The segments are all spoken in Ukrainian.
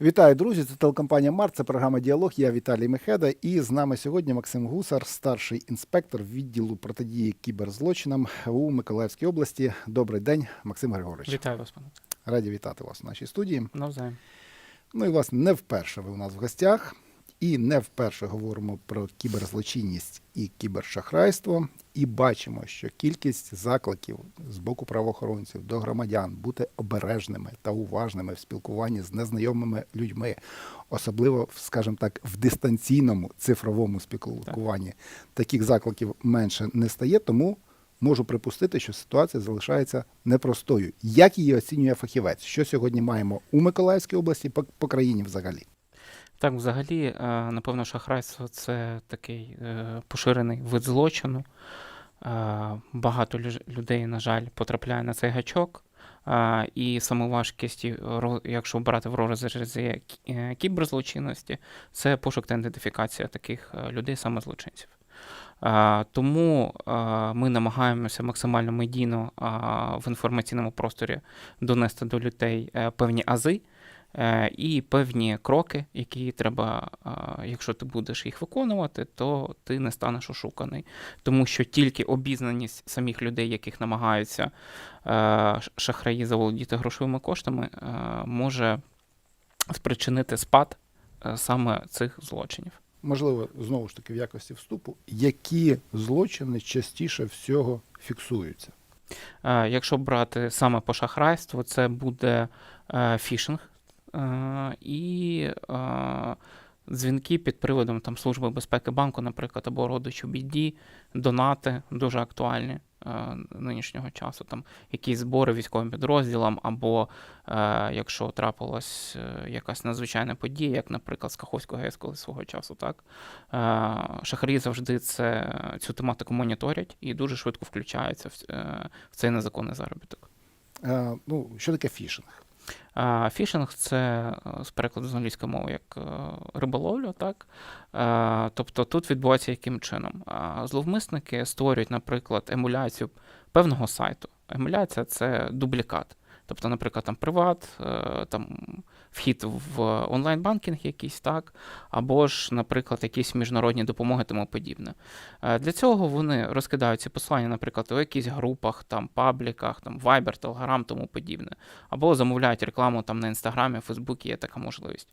Вітаю, друзі! Це телекомпанія Март, це програма Діалог. Я Віталій Мехеда. І з нами сьогодні Максим Гусар, старший інспектор відділу протидії кіберзлочинам у Миколаївській області. Добрий день, Максим Григорович. Вітаю вас, пане. Раді вітати вас в нашій студії. Навзаєм. Ну і власне не вперше ви у нас в гостях, і не вперше говоримо про кіберзлочинність і кібершахрайство. І бачимо, що кількість закликів з боку правоохоронців до громадян бути обережними та уважними в спілкуванні з незнайомими людьми, особливо, скажімо так, в дистанційному цифровому спілкуванні, таких закликів менше не стає, тому можу припустити, що ситуація залишається непростою. Як її оцінює фахівець? Що сьогодні маємо у Миколаївській області по, по країні взагалі? Так, взагалі, е, напевно, шахрайство це такий е, поширений вид злочину. Е, Багато людей, на жаль, потрапляє на цей гачок. І саме важкість, якщо брати в розрізі кіберзлочинності, це пошук та ідентифікація таких людей, саме злочинців. Тому ми намагаємося максимально медійно в інформаційному просторі донести до людей певні ази, і певні кроки, які треба, е, якщо ти будеш їх виконувати, то ти не станеш ошуканий. Тому що тільки обізнаність самих людей, яких намагаються е, шахраї заволодіти грошовими коштами, е, може спричинити спад е, саме цих злочинів. Можливо, знову ж таки, в якості вступу, які злочини частіше всього фіксуються? Е, Якщо брати саме по шахрайству, це буде е, фішинг е, і е, дзвінки під приводом там, Служби безпеки банку, наприклад, або родичу біді, донати дуже актуальні е, нинішнього часу. Там якісь збори військовим підрозділам, або е, якщо трапилась е, якась надзвичайна подія, як, наприклад, з Каховського ГЕС колись свого часу, так е, шахраї завжди це, цю тематику моніторять і дуже швидко включаються в, е, цей незаконний заробіток. Е, ну, що таке фішинг? Фішинг це е, з перекладу з англійської мови як риболовлю. риболовля, так? Е, Тобто тут відбувається яким чином? А, Зловмисники створюють, наприклад, емуляцію певного сайту. Емуляція це дублікат. Тобто, наприклад, там приват, е, там вхід в онлайн-банкінг якийсь, так, або ж, наприклад, якісь міжнародні допомоги тому подібне. Е, Для цього вони розкидають ці посилання, наприклад, у якихось групах, там, пабліках, там, Viber, Telegram, тому подібне. Або замовляють рекламу там на інстаграмі, Фейсбуці, є така можливість.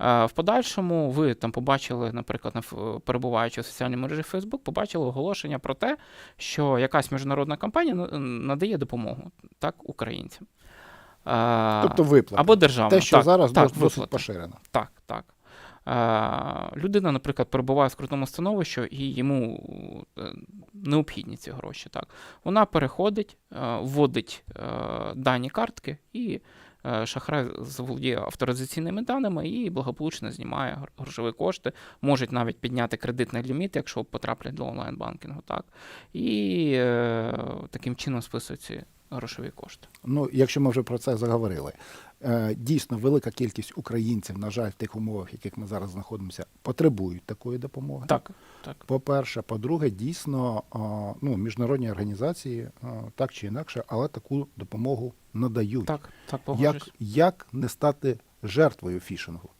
В подальшому ви там побачили, наприклад, на перебуваючи у соціальній мережі Facebook, побачили оголошення про те, що якась міжнародна компанія надає допомогу так, українцям. Тобто виплати. або державна. Те, що так, зараз так, досить виплати. поширено. Так, так. Людина, наприклад, перебуває в скрутному становищі, і йому е, необхідні ці гроші. Так. Вона переходить, е, вводить е, дані картки, і шахрай заволодіє авторизаційними даними і благополучно знімає грошові кошти, можуть навіть підняти кредитний ліміт, якщо потраплять до онлайн-банкінгу. Так. І е, таким чином списують ці грошові кошти. Ну, якщо ми вже про це заговорили, е, дійсно велика кількість українців, на жаль, в тих умовах, в яких ми зараз знаходимося, потребують такої допомоги. Так, так. По-перше, по-друге, дійсно, ну, міжнародні організації так чи інакше, але таку допомогу надають. Так, так, як, як не стати жертвою фішингу?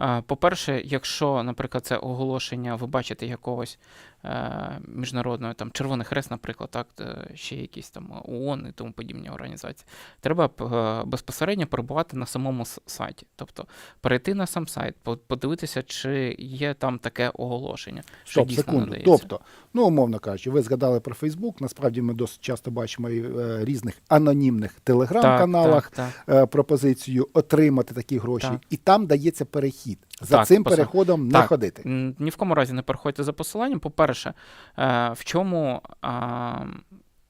Е, По-перше, якщо, наприклад, це оголошення, ви бачите якогось е, міжнародного там Червоний Хрест, наприклад, так, е, ще якісь там ООН і тому подібні організації, треба е, безпосередньо перебувати на самому сайті. Тобто перейти на сам сайт, по- подивитися, чи є там таке оголошення, що Стоп, дійсно секунду. надається. Тобто, ну умовно кажучи, ви згадали про Фейсбук. Насправді ми досить часто бачимо і в різних анонімних телеграм-каналах Так, так, е, пропозицію отримати такі гроші, Так. і там дається перехід. За Так, цим посил- переходом не ходити. Ні в кому разі не переходьте за посиланням. По-перше, е, в чому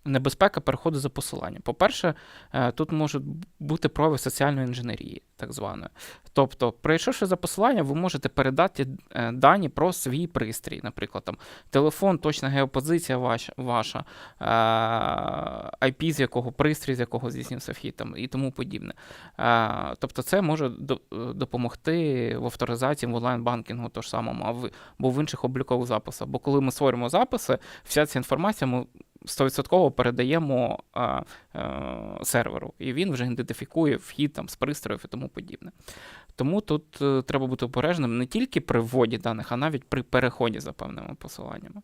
небезпека переходу за посиланням? По-перше, е, тут можуть бути прояви соціальної інженерії, так званої. Тобто, прийшовши за посиланням, ви можете передати е, дані про свій пристрій, наприклад, там телефон, точна геопозиція ваша, ваша е, IP, з якого пристрій, з якого здійснився вхід там, і тому подібне. Тобто, це може допомогти в авторизації в онлайн-банкінгу то ж самому, або в інших облікових записах. Бо коли ми створюємо записи, вся ця інформація ми 100% передаємо а, е, серверу, і він вже ідентифікує вхід там з пристроїв і тому подібне. Тому тут е, треба бути обережним не тільки при вводі даних, а навіть при переході за певними посиланнями.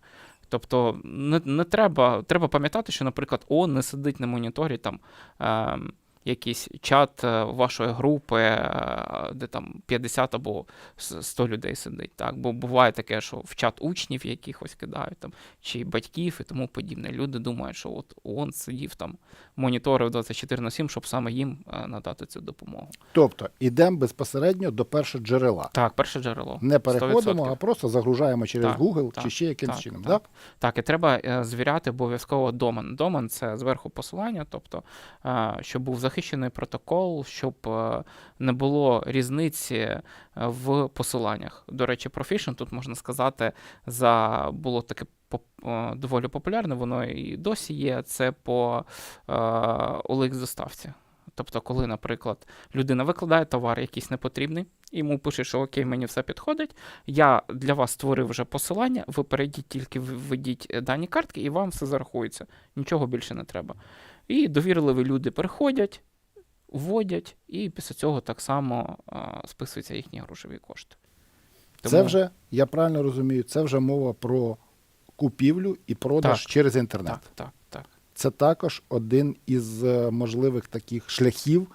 Тобто не, не треба, треба пам'ятати, що, наприклад, ООН не сидить на моніторі там. Е, Якийсь чат е, вашої групи, е, де там 50 або 100 людей сидить. Так? Бо буває таке, що в чат учнів якихось кидають там, чи батьків і тому подібне. Люди думають, що от ООН сидів там, моніторив 24 на 7, щоб саме їм е, надати цю допомогу. Тобто йдемо безпосередньо до першого джерела. Так, перше джерело. Не переходимо, 100%. а просто загружаємо через Так, Google так, чи ще якимось так, чином. так. Так? Так, і треба звіряти обов'язково домен. Домен це зверху посилання, тобто, щоб був захищений протокол, щоб е, не було різниці е, в посиланнях. До речі, про фішинг тут можна сказати, за було таке е, доволі популярне, воно і досі є. Це по OLX доставці. Тобто, коли, наприклад, людина викладає товар якийсь непотрібний, йому пише, що окей, мені все підходить. Я для вас створив вже посилання, ви перейдіть тільки введіть дані картки, і вам все зарахується. Нічого більше не треба. І довірливі люди переходять, вводять, і після цього так само списуються їхні грошові кошти. Це вже, я правильно розумію, це вже мова про купівлю і продаж Так. через інтернет. так, так, так. Це також один із е, можливих таких шляхів,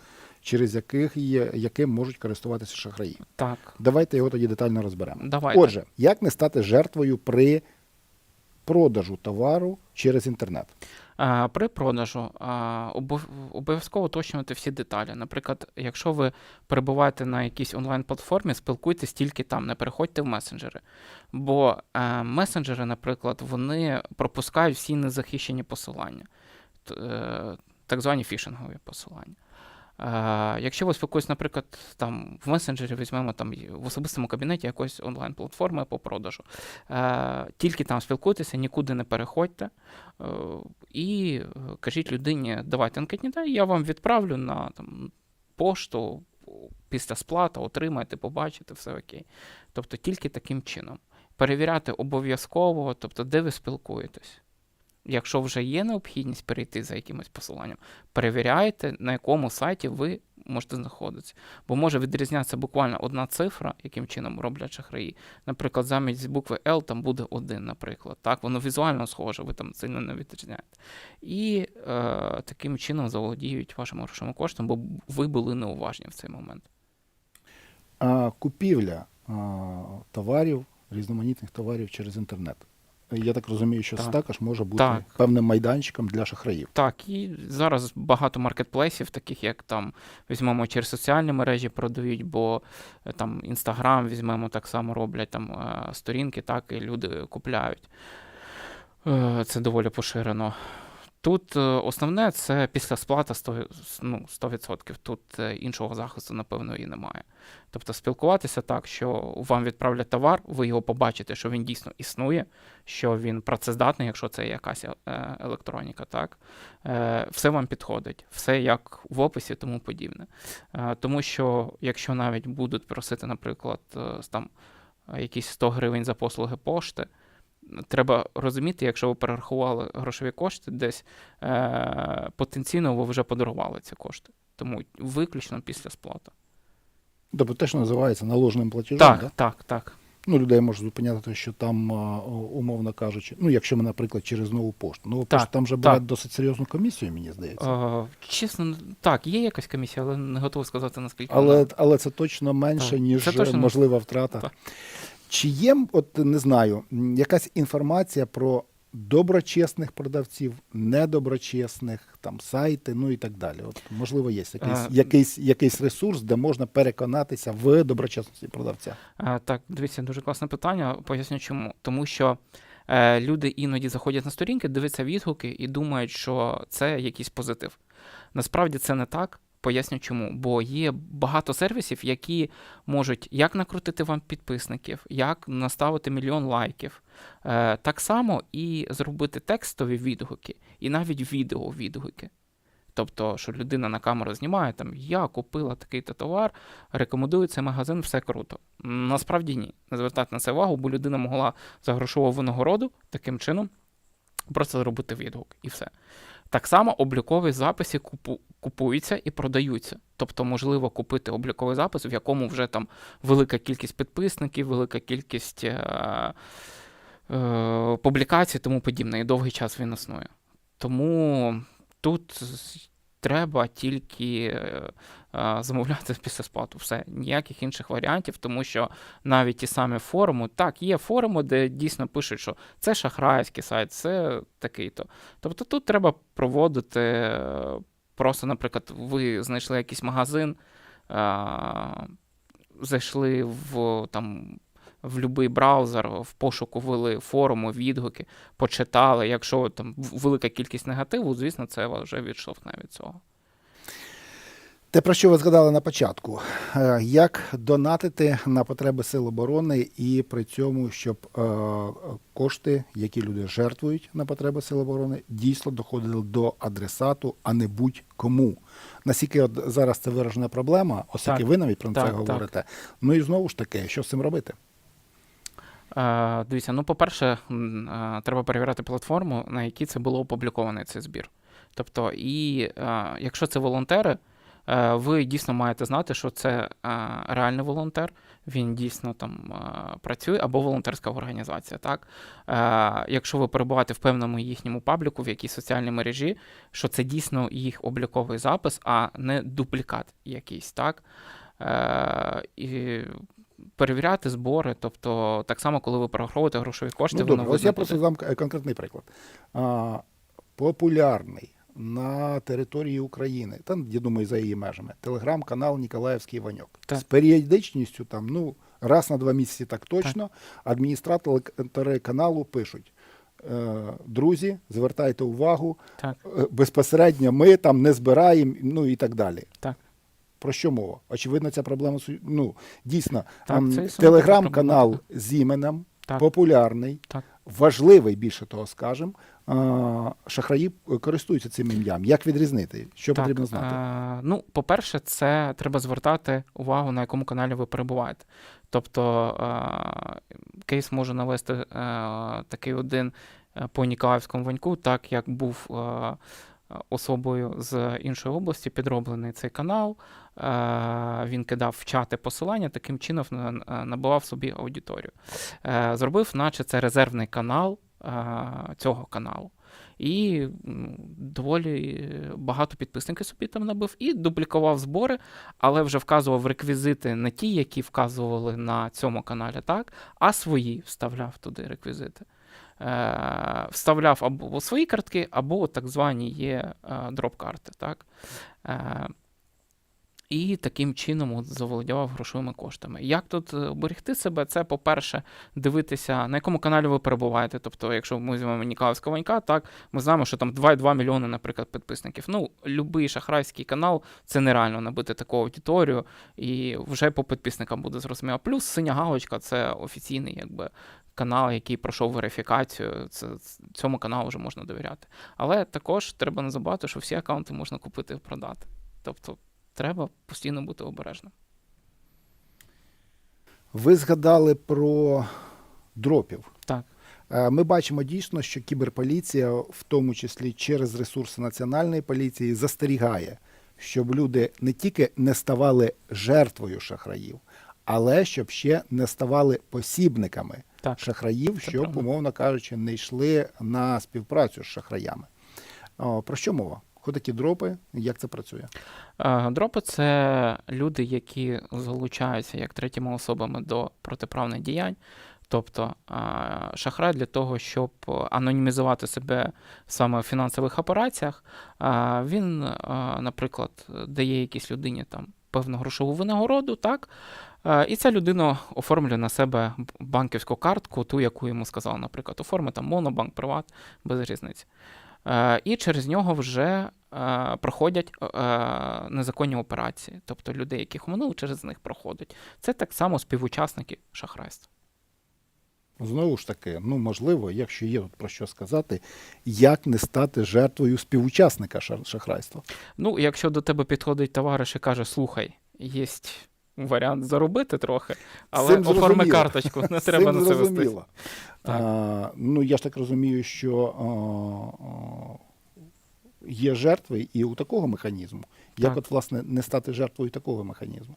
через яких є, яким можуть користуватися шахраї. Так, Давайте його тоді детально розберемо. давайте. Отже, як не стати жертвою при продажу товару через інтернет? При продажу обов- обов'язково уточнювати всі деталі. Наприклад, якщо ви перебуваєте на якійсь онлайн-платформі, спілкуйтесь тільки там, не переходьте в месенджери. Бо е, месенджери, наприклад, вони пропускають всі незахищені посилання, е, так звані фішингові посилання. Якщо ви спілкуєтесь, наприклад, там в месенджері візьмемо там в особистому кабінеті якоїсь онлайн-платформи по продажу, тільки там спілкуйтеся, нікуди не переходьте. Е, і е, кажіть людині, давайте анкетні дані, я вам відправлю на там, пошту після сплати, отримаєте, побачите, все окей. Тобто тільки таким чином. Перевіряти обов'язково, тобто, де ви спілкуєтесь. Якщо вже є необхідність перейти за якимось посиланням, перевіряйте, на якому сайті ви можете знаходитися. Бо може відрізнятися буквально одна цифра, яким чином роблять шахраї. Наприклад, замість букви L там буде один, наприклад. Так, воно візуально схоже, ви там сильно не відрізняєте. І е, таким чином заволодіють вашим грошовим коштом, бо ви були неуважні в цей момент. А, купівля а, товарів, різноманітних товарів через інтернет. Я так розумію, що це також може бути Так. певним майданчиком для шахраїв. Так, і зараз багато маркетплейсів, таких як там візьмемо через соціальні мережі продають, бо е, там Інстаграм візьмемо так само роблять там е, сторінки, так і люди купляють. Е, Це доволі поширено. Тут е, основне це після сплата 100%. Ну, 100%. Тут е, іншого захисту, напевно, і немає. Тобто спілкуватися так, що вам відправлять товар, ви його побачите, що він дійсно існує, що він працездатний, якщо це якась е, електроніка, так все вам підходить, все як в описі, тому подібне. Тому що якщо навіть будуть просити, наприклад, там якісь 100 гривень за послуги пошти, треба розуміти, якщо ви перерахували грошові кошти, десь е, потенційно ви вже подарували ці кошти. Тому виключно після сплати. Тобто те, що називається наложеним платежем, Так, да? так, так. ну, людей може зупиняти те, що там, умовно кажучи, ну, якщо ми, наприклад, через нову пошту. Нову Так, пошту там вже беруть досить серйозну комісію, мені здається. Е, чесно, так, є якась комісія, але не готовий сказати, наскільки. Але, вона. але це точно менше, Так, ніж це точно- можлива втрата. Так. Чи є, от не знаю, якась інформація про доброчесних продавців, недоброчесних, там сайти, ну і так далі. От, можливо, є якийсь, якийсь, якийсь ресурс, де можна переконатися в доброчесності продавця. Е, Так, дивіться, дуже класне питання. Поясню чому. Тому що е, люди іноді заходять на сторінки, дивляться відгуки і думають, що це якийсь позитив. Насправді це не так. Поясню чому. Бо є багато сервісів, які можуть як накрутити вам підписників, як наставити мільйон лайків. Е, так само і зробити текстові відгуки, і навіть відео відгуки. Тобто, що людина на камеру знімає, там я купила такий-то товар, рекомендую цей магазин, все круто. Насправді ні. Не звертати на це увагу, бо людина могла за грошову винагороду таким чином просто зробити відгук і все. Так само облікові записи купу, купуються і продаються. Тобто, можливо купити обліковий запис, в якому вже там велика кількість підписників, велика кількість е, е, публікацій, тому подібне, і довгий час він існує. Тому тут треба тільки е, замовляти після сплату. Все, ніяких інших варіантів, тому що навіть ті самі форуми, так, є форуми, де дійсно пишуть, що це шахрайський сайт, це такий-то. Тобто тут треба проводити е, просто, наприклад, ви знайшли якийсь магазин, е, зайшли в там. В будь-який браузер, в пошуку ввели форуми, відгуки, почитали. Якщо там велика кількість негативу, звісно, це вас вже відштовхне від цього. Те, про що ви згадали на початку, Е, як донатити на потреби Сил оборони і при цьому, щоб е, кошти, які люди жертвують на потреби Сил оборони, дійсно доходили до адресату, а не будь-кому. Наскільки от зараз це виражена проблема, оскільки ви навіть про Так, це так. говорите. Ну і знову ж таки, що з цим робити? Е, дивіться, ну, по-перше, треба перевіряти платформу, на якій це було опублікований цей збір. Тобто, і е, якщо це волонтери, ви дійсно маєте знати, що це е, реальний волонтер, він дійсно там е, працює, або волонтерська організація. Так? Е, якщо ви перебуваєте в певному їхньому пабліку, в якійсь соціальній мережі, що це дійсно їх обліковий запис, а не дуплікат якийсь, так? Е, і перевіряти збори, тобто так само, коли ви перераховуєте грошові кошти, ну, добре, ось я просто дам конкретний приклад. Популярний на території України, та я думаю, за її межами, телеграм-канал Ніколаївський Ваньок. Так. З періодичністю там, ну, раз на два місяці так точно, адміністратори каналу пишуть. е, Друзі, звертайте увагу, Так, е, безпосередньо ми там не збираємо, ну і так далі. так. Про що мова? Очевидно, ця проблема ну, дійсно. Так, ем, телеграм-канал з іменем, Так. популярний, Так. важливий, більше того скажемо. Шахраї користуються цим ім'ям. Як відрізнити? Що так, потрібно знати? Е, ну, по-перше, це треба звертати увагу, на якому каналі ви перебуваєте. Тобто е, кейс можу навести е, такий один е, по Ніколаївському ваньку, так як був е, особою з іншої області, підроблений цей канал. Е, він кидав в чати посилання, таким чином на- набивав собі аудиторію. Е, зробив, наче це резервний канал е, цього каналу. І доволі багато підписників собі там набив і дублікував збори, але вже вказував реквізити не ті, які вказували на цьому каналі, так, а свої вставляв туди реквізити. Е, вставляв або свої картки, або так звані є е, дроп-карти. Так? Е, і таким чином от заволодівав грошовими коштами. Як тут оберегти себе? Це, по-перше, дивитися, на якому каналі ви перебуваєте. Тобто, якщо ми візьмемо Ніколаївського Ванька, так, ми знаємо, що там 2,2 мільйони, наприклад, підписників. Ну, будь-який шахрайський канал це нереально набити таку аудиторію, і вже по підписникам буде зрозуміло. Плюс синя галочка це офіційний якби, канал, який пройшов верифікацію. Це, цьому каналу вже можна довіряти. Але також треба не забувати, що всі аккаунти можна купити і продати. Тобто треба постійно бути обережним. Ви згадали про дропів. Так. Е, Ми бачимо дійсно, що кіберполіція, в тому числі через ресурси національної поліції, застерігає, щоб люди не тільки не ставали жертвою шахраїв, але щоб ще не ставали посібниками Так. шахраїв, Це щоб, правда. умовно кажучи, не йшли на співпрацю з шахраями. О, Про що мова? Хто такі дропи? Як це працює? Е, Дропи це люди, які залучаються як третіми особами до протиправних діянь. Тобто е, шахрай для того, щоб анонімізувати себе саме в фінансових операціях, е, він, наприклад, дає якійсь людині там певну грошову винагороду, так? Е, І ця людина оформлює на себе банківську картку, ту, яку йому сказав, наприклад, оформи там Монобанк, Приват, без різниці. Е, І через нього вже е, проходять незаконні операції. Тобто людей, яких оминули, через них проходять. Це так само співучасники шахрайства. Знову ж таки, ну можливо, якщо є тут про що сказати, як не стати жертвою співучасника шахрайства. Ну, якщо до тебе підходить товариш і каже: слухай, є варіант заробити трохи, але цим оформи зрозуміло. карточку, не треба на це вести. А, ну, я ж так розумію, що а, а, є жертви і у такого механізму. Як Так. от, власне, не стати жертвою такого механізму?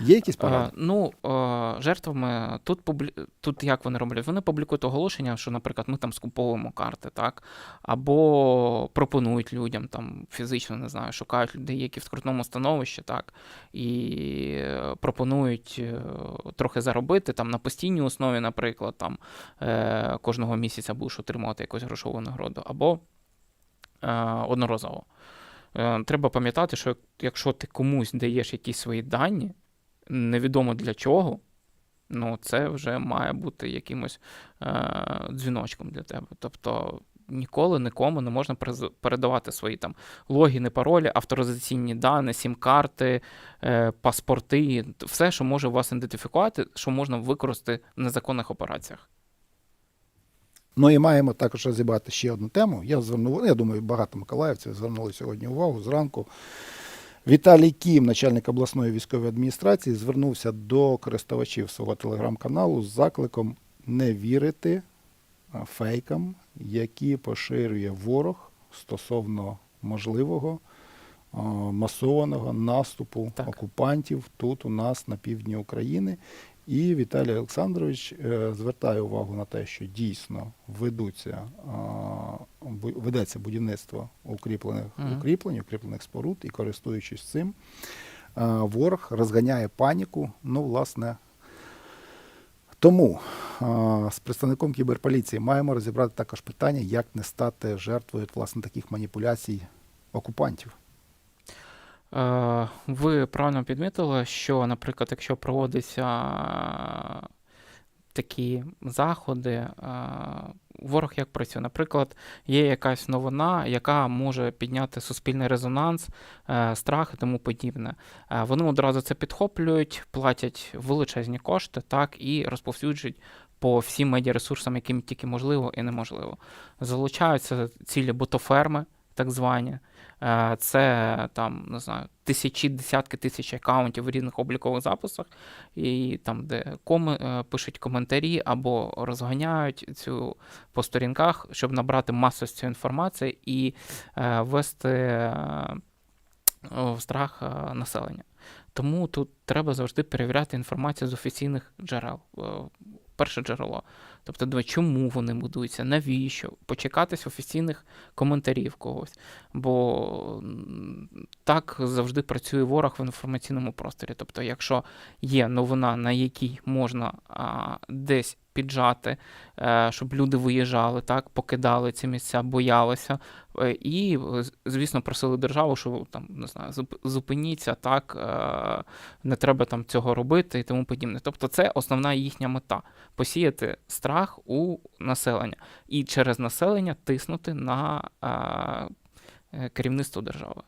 Є якісь Е, поради? Ну, е, жертвами тут публі... тут як вони роблять? Вони публікують оголошення, що, наприклад, ми там скуповуємо карти, так? Або пропонують людям там фізично, не знаю, шукають людей, які в скрутному становищі, так, і пропонують е, трохи заробити там на постійній основі, наприклад, там кожного місяця будеш отримувати якусь грошову нагороду, або одноразово. Треба пам'ятати, що якщо ти комусь даєш якісь свої дані, невідомо для чого, ну це вже має бути якимось е, дзвіночком для тебе. Тобто ніколи нікому не можна передавати свої там логіни, паролі, авторизаційні дані, сім-карти, е, паспорти, все, що може вас ідентифікувати, що можна використати в незаконних операціях. Ну і маємо також розібрати ще одну тему. Я звернув, я думаю, багато миколаївців звернули сьогодні увагу зранку. Віталій Кім, начальник обласної військової адміністрації, звернувся до користувачів свого телеграм-каналу з закликом не вірити фейкам, які поширює ворог стосовно можливого масованого наступу Так. окупантів тут у нас на півдні України. І Віталій Олександрович е, звертає увагу на те, що дійсно ведуться, ведеться будівництво укріплених укріплень, укріплених споруд, і користуючись цим, ворог розганяє паніку. Ну, власне, тому а, з представником кіберполіції маємо розібрати також питання, як не стати жертвою власне таких маніпуляцій окупантів. Е, Ви правильно підмітили, що, наприклад, якщо проводяться такі заходи, е, ворог як працює? Наприклад, є якась новина, яка може підняти суспільний резонанс, е, страх і тому подібне. Е, Вони одразу це підхоплюють, платять величезні кошти, так, і розповсюджують по всім медіаресурсам, яким тільки можливо і неможливо. Залучаються цілі ботоферми, так звані. Е, Це там, не знаю, тисячі, десятки тисяч акаунтів в різних облікових записах, і там, де коми, е, пишуть коментарі або розганяють цю по сторінках, щоб набрати масу з цієї інформації і е, ввести е, в страх е, населення. Тому тут треба завжди перевіряти інформацію з офіційних джерел. Е, Перше джерело. Тобто, думаю, чому вони будуються, навіщо? Почекатись офіційних коментарів когось. Бо так завжди працює ворог в інформаційному просторі. Тобто, якщо є новина, на якій можна а, десь піджати, е, щоб люди виїжджали, так, покидали ці місця, боялися, е, і, звісно, просили державу, що там не знаю, зупиніться, так, е, не треба там цього робити і тому подібне. Тобто, це основна їхня мета посіяти страх у населення і через населення тиснути на керівництво держави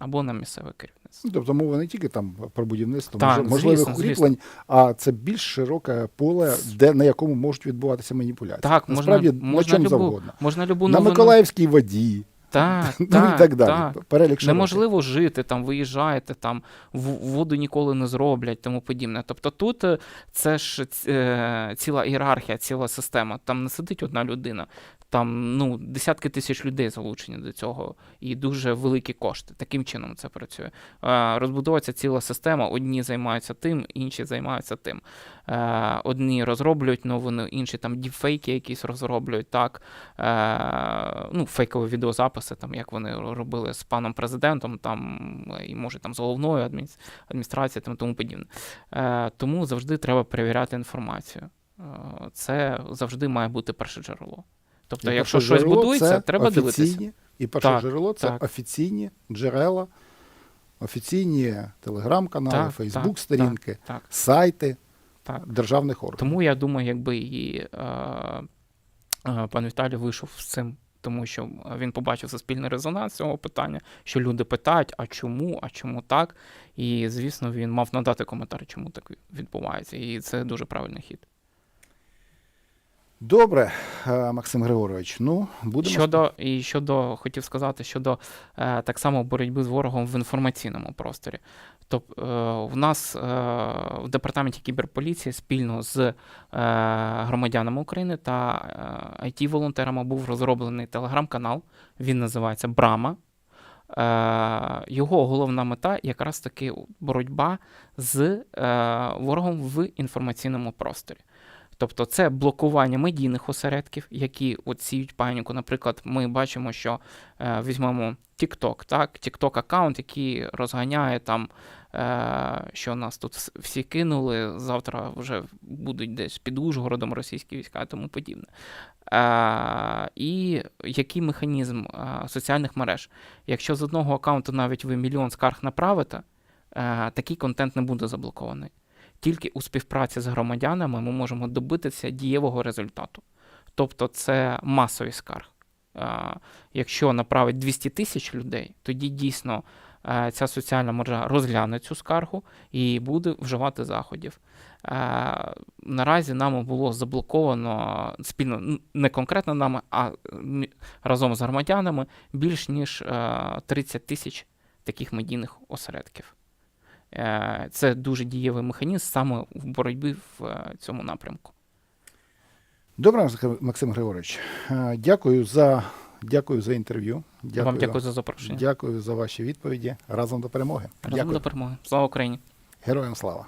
або на місцеве керівництво. Ну, тобто мова не тільки там про будівництво Так, можливих звісно, укріплень, а це більш широке поле, де на якому можуть відбуватися маніпуляції. Так, можна, на можна, чому любу, завгодно. можна любу На новину. Миколаївській воді, Так, ну так, і так далі. Так. Перелік широкий. Неможливо жити, там виїжджаєте, там воду ніколи не зроблять, тому подібне. Тобто тут е, це ж е, ціла ієрархія, ціла система. Там не сидить одна людина, там ну, десятки тисяч людей залучені до цього, і дуже великі кошти. Таким чином це працює. Е, Розбудовується ціла система, одні займаються тим, інші займаються тим. Е, Одні розроблюють новини, інші там діпфейки якісь розроблюють, так. Е, Ну, фейкові відеозаписи, там, як вони робили з паном президентом, там, і може там з головною адміністрацією, там, тому подібне. Тому завжди треба перевіряти інформацію. Це завжди має бути перше джерело. Тобто, І якщо щось будується, це треба дивитися. офіційні, І перше Так, джерело це так. офіційні джерела, офіційні телеграм-канали, Фейсбук-сторінки, сайти так. державних органів. Тому я думаю, якби і е, е, пан Віталій вийшов з цим, тому що він побачив суспільний резонанс цього питання, що люди питають, а чому, а чому так? І, звісно, він мав надати коментар, чому так відбувається. І це дуже правильний хід. Добре, е, Максим Григорович. Ну, будемо Щодо і щодо хотів сказати щодо е, так само боротьби з ворогом в інформаційному просторі. Тобто е, в нас е, в департаменті кіберполіції спільно з е, громадянами України та е, it був розроблений телеграм-канал. Він називається Брама. Е, його головна мета якраз таки боротьба з е, ворогом в інформаційному просторі. Тобто це блокування медійних осередків, які от сіють паніку. Наприклад, ми бачимо, що е, візьмемо TikTok, так, TikTok аккаунт, який розганяє там, е, що нас тут всі кинули, завтра вже будуть десь під Ужгородом російські війська і тому подібне. Е, і який механізм е, соціальних мереж? Якщо з одного аккаунту навіть ви мільйон скарг направите, е, такий контент не буде заблокований. Тільки у співпраці з громадянами ми можемо добитися дієвого результату. Тобто це масові скарг. Е, Якщо направить 200 тисяч людей, тоді дійсно е, ця соціальна мережа розгляне цю скаргу і буде вживати заходів. Е, Наразі нами було заблоковано спільно, не конкретно нами, а разом з громадянами більш ніж е, 30 тисяч таких медійних осередків. Е, Це дуже дієвий механізм саме в боротьбі в е, цьому напрямку. Добре, Максим Григорович. Е, Дякую за, дякую за інтерв'ю. Дякую, Вам дякую за запрошення. дякую за ваші відповіді. Разом до перемоги. Разом Дякую. до перемоги. Слава Україні! Героям слава.